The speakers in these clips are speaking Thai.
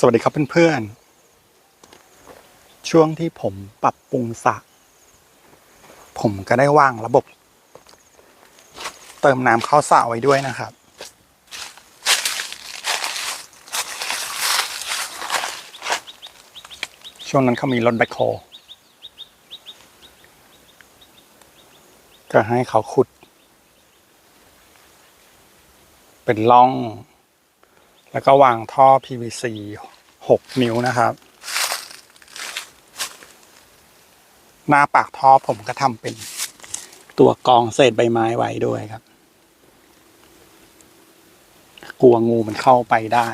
สวัสดีครับเพื่อนๆ ช่วงที่ผมปรับปรุงสระผมก็ได้วางระบบ เติมน้ำเข้าสระไว้ด้วยนะครับ ช่วงนั้นเขามีรถแบคโฮก็ให้เขาขุด เป็นร่อง แล้วก็วางท่อ PVC 6 นิ้วนะครับ หน้าปากท่อผมก็ทำเป็นตัวกรองเศษใบไม้ไว้ด้วยครับ กลัวงูมันเข้าไปได้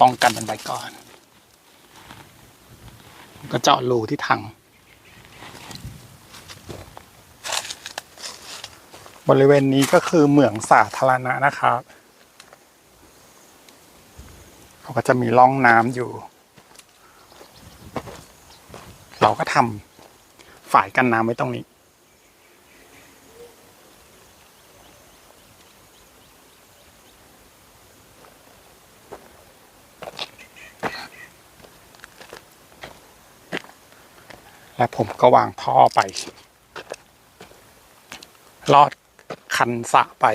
ป้องกันมันไปก่อน ก็เจาะรูที่ถัง บริเวณนี้ก็คือเหมืองสาธารณะนะครับ ก็จะมีร่องน้ำอยู่ เราก็ทำฝายกันน้ำไว้ตรงนี้และผมก็วางท่อไป ลอดคันสะไป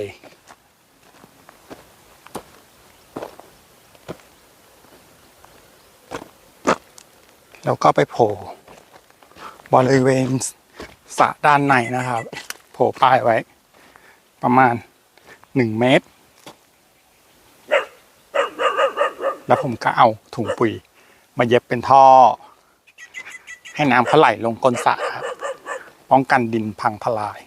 แล้วก็ไปโผล่บริเวณสระด้านในนะครับ โผล่ป้ายไว้ ประมาณหนึ่งเมตร แล้วผมก็เอาถุงปุ๋ย มาเย็บเป็นท่อ ให้น้ำเขาไหลลงก้นสระครับ ป้องกันดินพังทลาย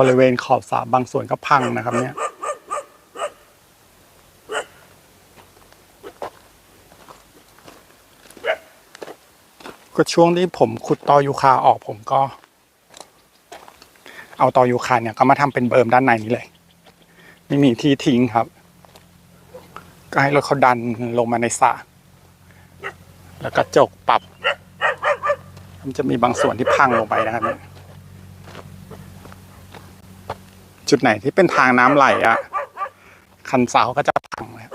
บริเวณขอบสระบางส่วนก็พังนะครับเนี่ยก็ช่วงที่ผมขุดตอยูคาออกผมก็ เอาตอยูคาเนี่ยก็มาทำเป็นเบิร์มด้านในนี้เลย ไม่มีที่ทิ้งครับ ก็ให้รถเขาดันลงมาในสระแล้วก็จกปรับ มันจะมีบางส่วนที่พังลงไปนะครับเนี่ย จุดไหนที่เป็นทางน้ำไหลอะคันเสาก็จะพังเลย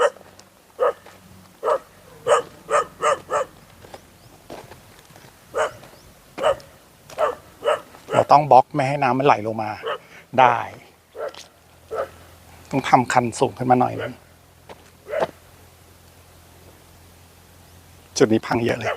เราต้องบล็อกไม่ให้น้ำมันไหลลงมาได้ ต้องทำคันสูงขึ้นมาหน่อยนึงจุดนี้พังเยอะเลย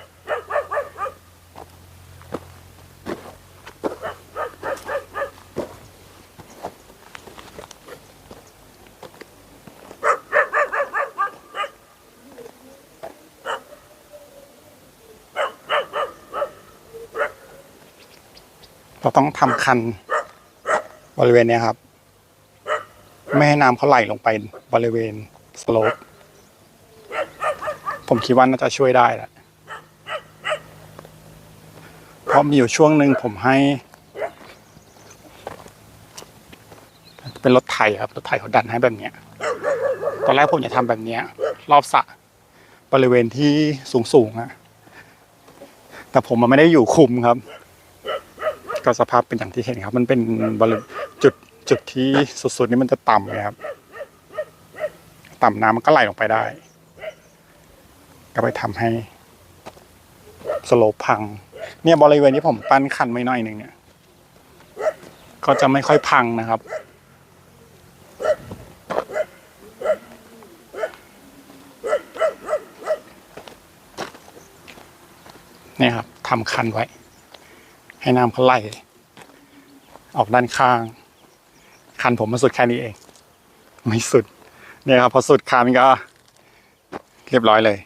เราต้องทำคันบริเวณเนี้ยครับ ไม่ให้น้ำเขาไหลลงไปบริเวณสโลปผมคิดว่าน่าจะช่วยได้แหละเพราะมีอยู่ช่วงหนึ่งผมให้ เป็นรถไถครับรถไถเขาดันให้แบบเนี้ยตอนแรกผมจะทำแบบเนี้ย รอบสระบริเวณที่สูงๆอะแต่ผมมันไม่ได้อยู่คุมครับ ก็สภาพเป็นอย่างที่เห็นครับ มันเป็นบริจุดจุดที่สุดๆนี่มันจะต่ำนะครับ ต่ำน้ำมันก็ไหลลงไปได้ ก็ไปทำให้สโลปพัง เนี่ยบริเวณที่ผมปั้นคันไว้น่อยหนึ่งเนี่ย ก็จะไม่ค่อยพังนะครับเนี่ยครับทำคันไว้ ให้น้ำเขาไหลออกด้านข้าง คันผมมาสุดแค่นี้เอง ไม่สุด เนี่ยครับพอสุดคันก็ เรียบร้อยเลย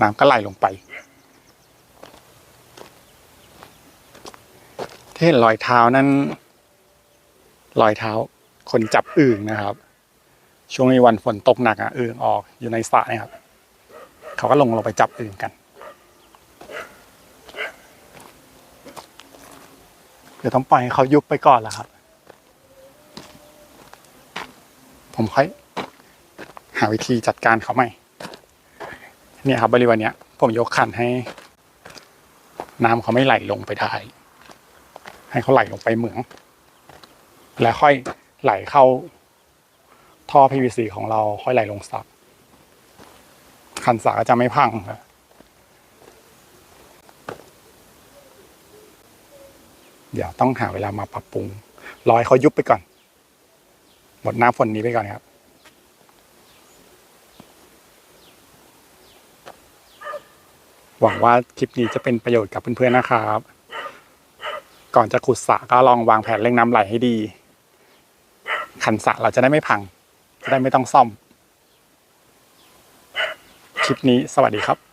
น้ำก็ไหลลงไปที่เห็นรอยเท้านั้นรอยเท้า คนจับอึ่งนะครับ ช่วงนี้วันฝนตกหนักอะอึ่งออกอยู่ในสระนะครับ เขาก็ลงลงไปจับอึ่งกัน เดี๋ยวต้องปล่อยให้เขายุบไปก่อนแหละครับ ผมค่อยหาวิธีจัดการเขาใหม่ เนี่ยครับบริเวณเนี้ย ผมยกขันให้ น้ำเขาไม่ไหลลงไปได้ ให้เขาไหลลงไปเหมือง แล้วค่อยไหลเข้าท่อ PVC ของเราค่อยไหลลงสระคันสระก็จะไม่พังครับ เดี๋ยวต้องหาเวลามาปรับปรุงรอให้เขายุบไปก่อน หมดหน้าฝนนี้ไปก่อนครับ หวังว่าคลิปนี้จะเป็นประโยชน์กับเพื่อนๆนะครับ ก่อนจะขุดสระก็ลองวางแผนเร่งน้ำไหลให้ดี ขันสระเราจะได้ไม่พัง จะได้ไม่ต้องซ่อม คลิปนี้สวัสดีครับ